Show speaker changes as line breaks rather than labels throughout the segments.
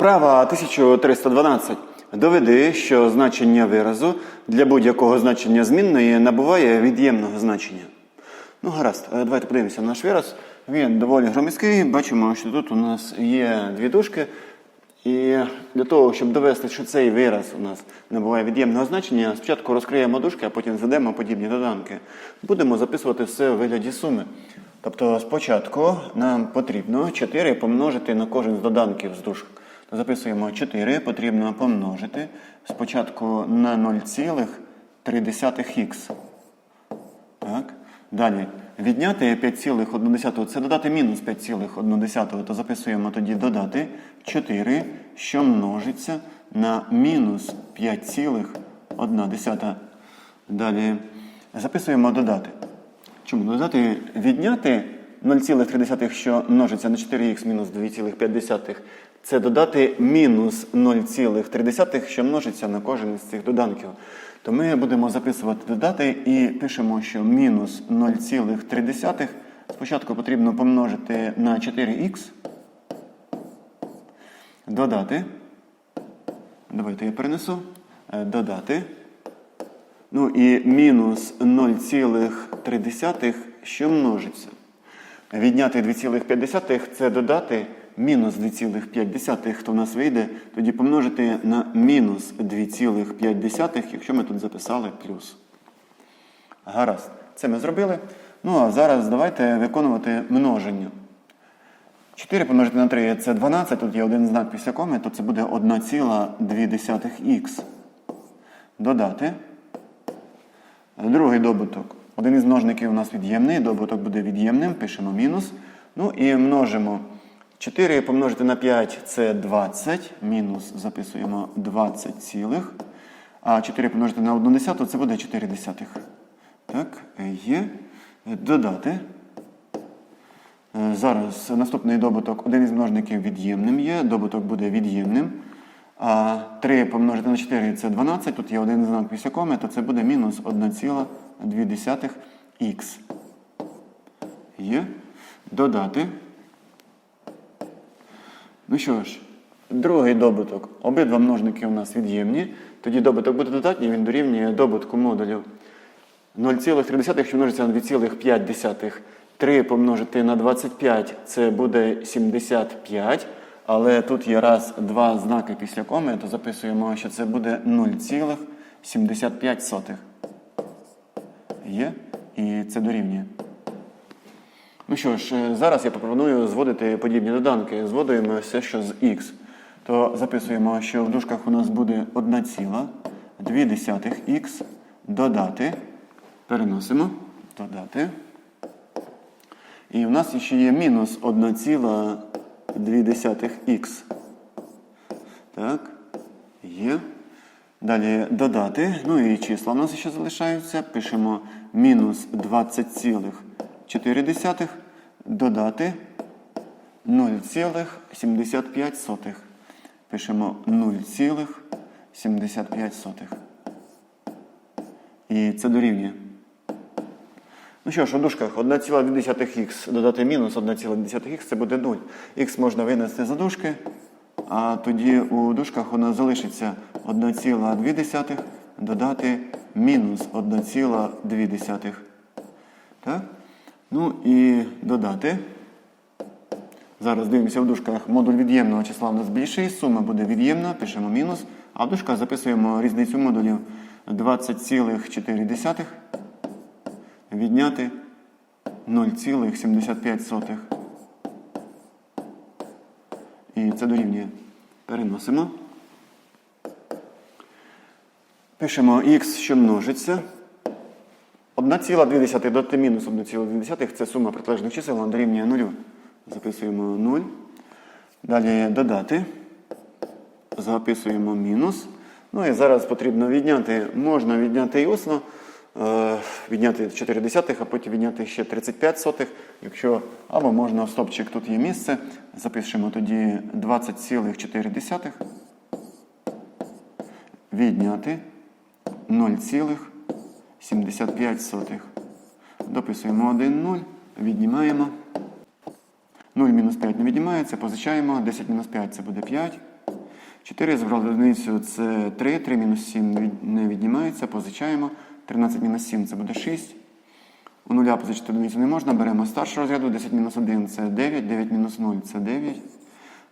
Вправа 1312. Доведи, що значення виразу для будь-якого значення змінної набуває від'ємного значення. Ну, гаразд, е, давайте подивимося на наш вираз. Він доволі громіський. Бачимо, що тут у нас є дві дужки. І для того, щоб довести, що цей вираз у нас набуває від'ємного значення, спочатку розкриємо дужки, а потім зведемо подібні доданки. Будемо записувати все у вигляді суми. Тобто спочатку нам потрібно 4 помножити на кожен з доданків з дужок. Записуємо 4 потрібно помножити спочатку на 0,3х. Так. Далі. Відняти 5,1 це додати мінус 5,1, то записуємо тоді додати 4, що множиться на мінус 5,1. Далі записуємо додати. Чому додати? Відняти 0,3, що множиться на 4х мінус 2,5. Це додати мінус 0,3, що множиться на кожен із цих доданків. То ми будемо записувати додати і пишемо, що мінус 0,3 спочатку потрібно помножити на 4х. Додати. Давайте я перенесу. Е, Додати. Ну і мінус 0,3, що множиться. Відняти 2,5 це додати мінус 2,5, то в нас вийде, тоді помножити на мінус 2,5, якщо ми тут записали плюс. Гаразд, це ми зробили. Ну а зараз давайте виконувати множення. 4 помножити на 3 це 12, тут є один знак після коми, то це буде 1,2х. Додати. Другий добуток. Один із множників у нас від'ємний, добуток буде від'ємним, пишемо мінус. Ну і множимо 4 помножити на 5 це 20, мінус записуємо 20 цілих. А 4 помножити на 1 десяту це буде 4 десятих. Так, є. Додати. Е, Зараз наступний добуток, один із множників від'ємним є, добуток буде від'ємним. А 3 помножити на 4 це 12, тут є один знак після коми, то це буде мінус 1,2х. Є. Додати. Ну що ж, другий добуток. Обидва множники у нас від'ємні. Тоді добуток буде додатній, він дорівнює добутку модулів 0,3, що множиться на 2,5. 3 помножити на 25 це буде 75. Але тут є раз, два знаки після коми, то записуємо, що це буде 0,75. Є? І це дорівнює. Ну що ж, е, зараз я пропоную зводити подібні доданки. Зводуємо все, що з х. То записуємо, що в дужках у нас буде 1,2х додати. Переносимо. Додати. І в нас ще є мінус 1,2х. Так. Є. Далі додати. Ну і числа у нас ще залишаються. Пишемо мінус 20,4 додати 0,75. Пишемо 0,75. І це дорівнює. Ну що ж, у дужках 1,2х додати мінус 1,2х це буде 0. Х можна винести за дужки, а тоді у дужках у нас залишиться 1,2 додати мінус 1,2. Так? Ну і додати. Зараз дивимося в дужках модуль від'ємного числа у нас більший, сума буде від'ємна, пишемо мінус. А в дужках записуємо різницю модулів 20,4 відняти 0,75. І це дорівнює. Переносимо. Пишемо х, що множиться. 1,2 додати мінус 1,2 це сума протилежних чисел, вона дорівнює 0. Записуємо 0. Далі додати. Записуємо мінус. Ну і зараз потрібно відняти. Можна відняти і усно. Е, Відняти 4 десятих, а потім відняти ще 35 сотих. Якщо, або можна в стопчик, тут є місце. Запишемо тоді 20,4. Відняти 0,75. Дописуємо 1, 0, віднімаємо. 0 мінус 5 не віднімається, позичаємо. 10 мінус 5 це буде 5. 4 забрали одиницю це 3, 3 мінус 7 не віднімається, позичаємо. 13 мінус 7 це буде 6. У нуля позичити одиницю не можна, беремо старшого розряду, 10 мінус 1 це 9, 9 мінус 0 це 9,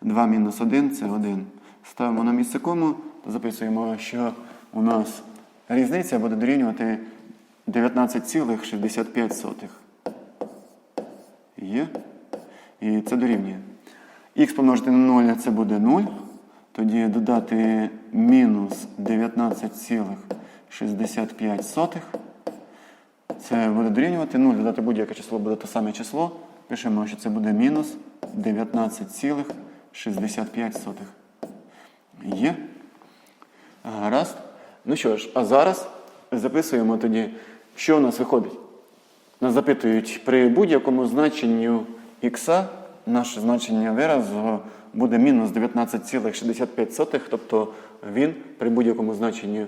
2 мінус 1 це 1. Ставимо на місце кому, записуємо, що у нас різниця буде дорівнювати 19,65. Є. І це дорівнює. Х помножити на 0 це буде 0. Тоді додати мінус 19,65. Це буде дорівнювати 0, додати будь-яке число буде те саме число. Пишемо, що це буде мінус 19,65. Є. Гаразд. Ну що ж, а зараз записуємо тоді, що у нас виходить. Нас запитують, при будь-якому значенню х наше значення виразу буде мінус 19,65, тобто він при будь-якому значенні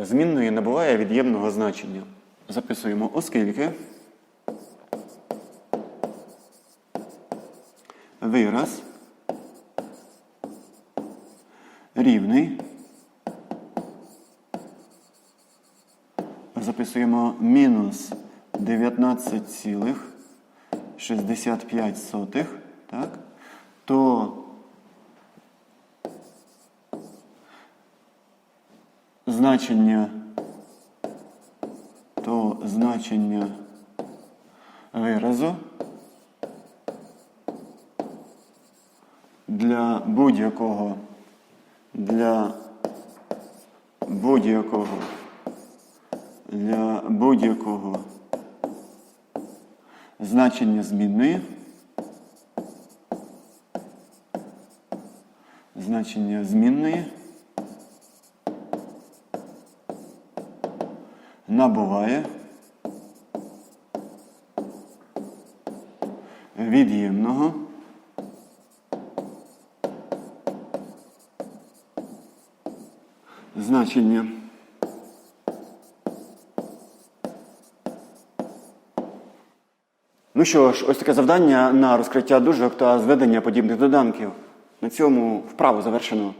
е, змінної набуває від'ємного значення. Записуємо, оскільки вираз рівний. Записуємо мінус 19,65, так? то значення, то значення виразу для будь-якого для будь-якого для будь-якого значення змінної значення змінної набуває від'ємного значення. Ну що ж, ось таке завдання на розкриття дужок та зведення подібних доданків. На цьому вправу завершено.